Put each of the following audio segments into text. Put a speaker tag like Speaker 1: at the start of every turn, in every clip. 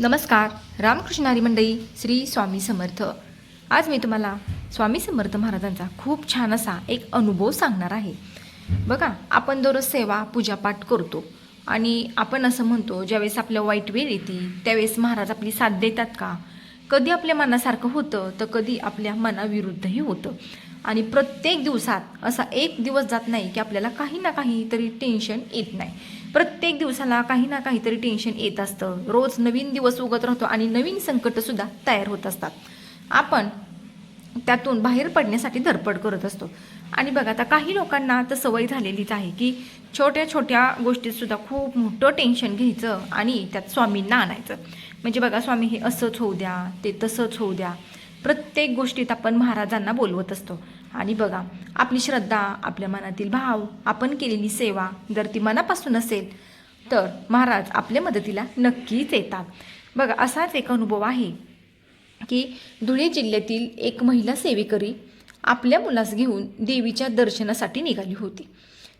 Speaker 1: नमस्कार रामकृष्णारी मंडई श्री स्वामी समर्थ. आज मी तुम्हाला स्वामी समर्थ महाराजांचा खूप छान असा एक अनुभव सांगणार आहे. बघा आपण दररोज सेवा पूजापाठ करतो आणि आपण असं म्हणतो ज्यावेळेस आपल्या वाईट वेळ येते त्यावेळेस महाराज आपली साथ देतात का? कधी आपल्या मनासारखं होतं तर कधी आपल्या मनाविरुद्धही होतं. आणि प्रत्येक दिवसात असा एक दिवस जात नाही की आपल्याला काही ना काहीतरी टेन्शन येत नाही. प्रत्येक दिवसाला काही ना काहीतरी टेन्शन येत असतं. रोज नवीन दिवस उगत राहतो आणि नवीन संकटसुद्धा तयार होत असतात. आपण त्यातून बाहेर पडण्यासाठी धडपड करत असतो. आणि बघा आता काही लोकांना तर सवय झालेलीच आहे की छोट्या छोट्या गोष्टीतसुद्धा खूप मोठं टेन्शन घ्यायचं आणि त्यात स्वामींना आणायचं. म्हणजे बघा स्वामी हे असंच होऊ द्या ते तसंच होऊ द्या. प्रत्येक गोष्टीत आपण महाराजांना बोलवत असतो. आणि बघा आपली श्रद्धा आपल्या मनातील भाव आपण केलेली सेवा जर ती मनापासून असेल तर महाराज आपल्या मदतीला नक्कीच येतात. बघा असाच एक अनुभव आहे की धुळे जिल्ह्यातील एक महिला सेवेकरी आपल्या मुलास घेऊन देवीच्या दर्शनासाठी निघाली होती.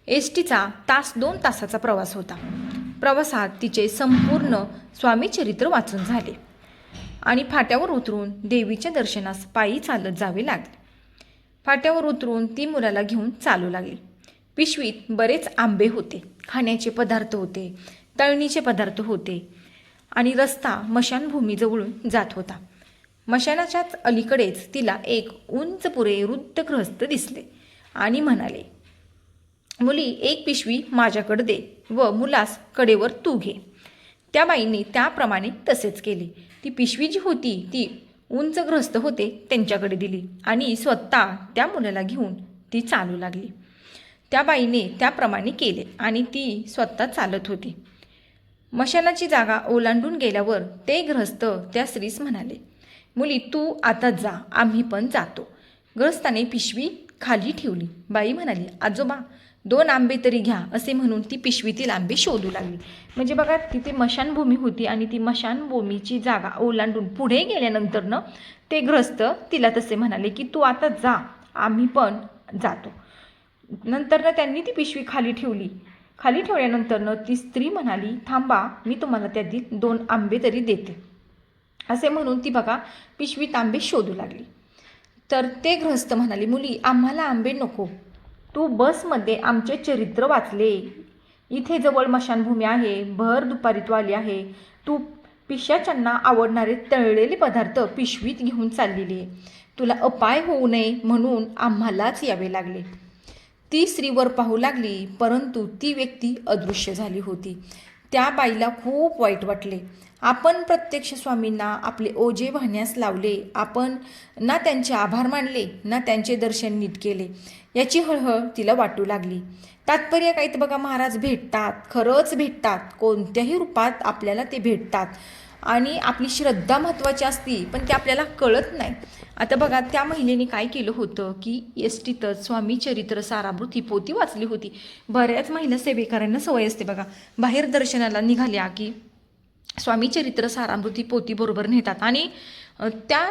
Speaker 1: एस टीचा तास दोन तासाचा प्रवास होता. प्रवासात तिचे संपूर्ण स्वामीचरित्र वाचून झाले आणि फाट्यावर उतरून देवीच्या दर्शनास पायी चालत जावे लागले. फाट्यावर उतरून ती मुलाला घेऊन चालू लागली. पिशवीत बरेच आंबे होते खाण्याचे पदार्थ होते तळणीचे पदार्थ होते आणि रस्ता मशानभूमीजवळून जात होता. मशानाच्याच अलीकडेच तिला एक उंच पुरे वृद्ध ग्रहस्थ दिसले आणि म्हणाले मुली एक पिशवी माझ्याकडे दे व मुलास कडेवर तू घे. त्या बाईंनी त्याप्रमाणे तसेच केले. ती पिशवी जी होती ती उंच ग्रस्त होते त्यांच्याकडे दिली आणि स्वतः त्या मुलाला घेऊन ती चालू लागली. त्या बाईने त्याप्रमाणे केले आणि ती स्वतः चालत होती. मशानाची जागा ओलांडून गेल्यावर ते ग्रस्त त्या स्त्रीस म्हणाले मुली तू आता जा आम्ही पण जातो. ग्रस्ताने पिशवी खाली ठेवली. बाई म्हणाली आजोबा दोन आंबे तरी घ्या असे म्हणून ती पिशवीतील आंबे शोधू लागली. म्हणजे बघा तिथे मशानभूमी होती आणि ती मशानभूमीची जागा ओलांडून पुढे गेल्यानंतरनं ते ग्रस्त तिला तसे म्हणाले की तू आता जा आम्ही पण जातो. नंतरनं त्यांनी ती पिशवी खाली ठेवली. खाली ठेवल्यानंतरनं ती स्त्री म्हणाली थांबा मी तुम्हाला त्यातील दोन आंबे तरी देते. असे म्हणून ती बघा पिशवीत आंबे शोधू लागली. तर ते गृहस्थ म्हणाली मुली आम्हाला आंबे नको. तू बसमध्ये आमचे चरित्र वाचले. इथे जवळ मशानभूमी आहे भर दुपारी तू आली आहे. तू पिशाच्यांना आवडणारे तळलेले पदार्थ पिशवीत घेऊन चाललेली आहे. तुला अपाय होऊ नये म्हणून आम्हालाच यावे लागले. ती स्त्रीवर पाहू लागली परंतु ती व्यक्ती अदृश्य झाली होती. त्या बाईला खूप वाईट वाटले. आपण प्रत्यक्ष स्वामींना आपले ओझे वाहण्यास लावले. आपण ना त्यांचे आभार मानले ना त्यांचे दर्शन नीट केले. याची हळहळ तिला वाटू लागली. तात्पर्य काहीत तर बघा महाराज भेटतात. खरंच भेटतात. कोणत्याही रूपात आपल्याला ते भेटतात. आणि आपली श्रद्धा महत्त्वाची असती पण ते आपल्याला कळत नाही. आता बघा त्या महिलेने काय केलं होतं की एस टीतच स्वामी चरित्र सारामृत ही पोती वाचली होती. बऱ्याच महिला सेवेकरांना सवय असते बघा. बाहेर दर्शनाला निघाल्या की स्वामी चरित्र सारामृती पोती बरोबर नेतात आणि त्या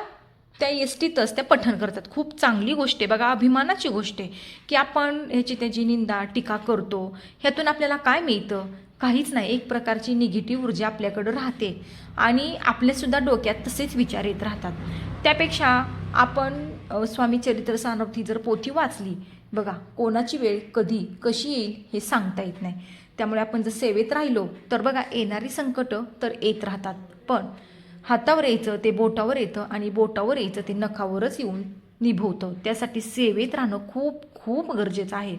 Speaker 1: त्या एस टीतच त्या पठण करतात. खूप चांगली गोष्ट आहे बघा अभिमानाची गोष्ट आहे की आपण ह्याची त्याची निंदा टीका करतो. ह्यातून आपल्याला काय मिळतं? काहीच नाही. एक प्रकारची निगेटिव्ह ऊर्जा आपल्याकडं राहते. आणि आपल्यासुद्धा डोक्यात तसेच विचार येत राहतात. त्यापेक्षा आपण स्वामी चरित्र सानर्थी जर पोथी वाचली बघा कोणाची वेळ कधी कशी येईल हे सांगता येत नाही. त्यामुळे आपण जर सेवेत राहिलो तर बघा येणारी संकटं तर येत राहतात. पण हातावर यायचं ते बोटावर येतं आणि बोटावर यायचं ते नखावरच येऊन निभवतं. त्यासाठी सेवेत राहणं खूप खूप गरजेचं आहे.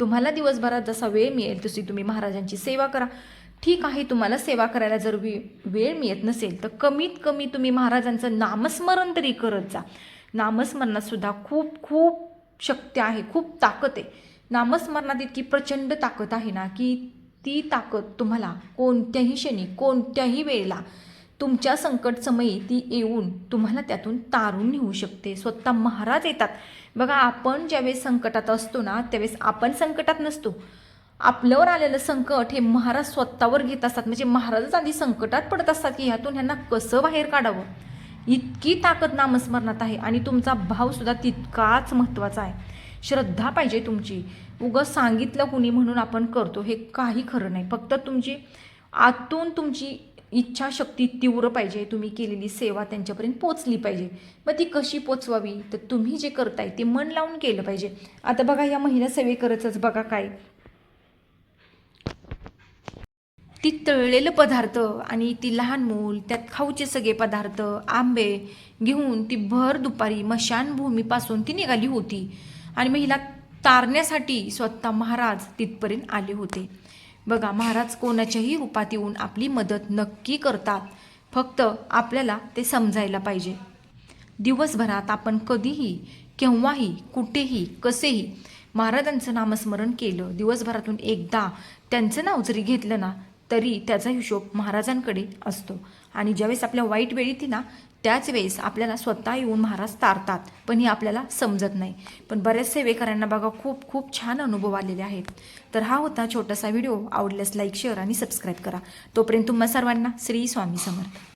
Speaker 1: तुम्हाला दिवसभरात जसा वेळ मिळेल तशी तुम्ही महाराजांची सेवा करा. ठीक आहे तुम्हाला सेवा करायला जर वे वेळ मिळत नसेल तर कमीत कमी तुम्ही महाराजांचं नामस्मरण तरी करत जा. नामस्मरणातसुद्धा खूप खूप शक्ती आहे खूप ताकद आहे. नामस्मरणात इतकी प्रचंड ताकद आहे ना की ती ताकद तुम्हाला कोणत्याही क्षणी कोणत्याही वेळेला तुमच्या संकट समयी ती येऊन तुम्हाला त्यातून तारून नेऊ शकते. स्वतः महाराज येतात. बघा आपण ज्यावेळेस संकटात असतो ना त्यावेळेस आपण संकटात नसतो. आपल्यावर आलेलं संकट हे महाराज स्वतःवर घेत असतात. म्हणजे महाराजच आधी संकटात पडत असतात की ह्यातून ह्यांना कसं बाहेर काढावं? इतकी ताकद नामस्मरणात आहे आणि तुमचा भावसुद्धा तितकाच महत्त्वाचा आहे. श्रद्धा पाहिजे तुमची. उगं सांगितलं कुणी म्हणून आपण करतो हे काही खरं नाही. फक्त तुमची आतून तुमची इच्छाशक्ती तीव्र पाहिजे तुम्ही केलेली सेवा त्यांच्यापर्यंत पोचली पाहिजे. मग ती कशी पोचवावी? तर तुम्ही जे करताय ते मन लावून केलं पाहिजे. आता बघा या महिला सेवेकरचंच बघा काय. ती तळलेलं पदार्थ आणि ती लहान मूल त्यात खाऊचे सगळे पदार्थ आंबे घेऊन ती भर दुपारी मशानभूमीपासून ती निघाली होती. आणि महिला तारण्यासाठी स्वतः महाराज तिथपर्यंत आले होते. बघा महाराज कोणाच्याही रूपात येऊन आपली मदत नक्की करतात. फक्त आपल्याला ते समजायला पाहिजे. दिवसभरात आपण कधीही केव्हाही कुठेही कसेही महाराजांचं नामस्मरण केलं दिवसभरातून एकदा त्यांचं नाव जरी घेतलं ना तरी त्याचा हिशोब महाराजांकडे असतो. आणि ज्यावेळेस आपल्या वाईट वेळ येते ना त्याच वेळेस आपल्याला स्वतः येऊन महाराज तारतात. पण हे आपल्याला समजत नाही. पण बऱ्याच सेवेकऱ्यांना बघा खूप खूप छान अनुभव आलेले आहेत. तर हा होता छोटासा व्हिडिओ. आवडल्यास लाईक शेअर आणि सबस्क्राईब करा. तोपर्यंत तुम्हा सर्वांना श्री स्वामी समर्थ.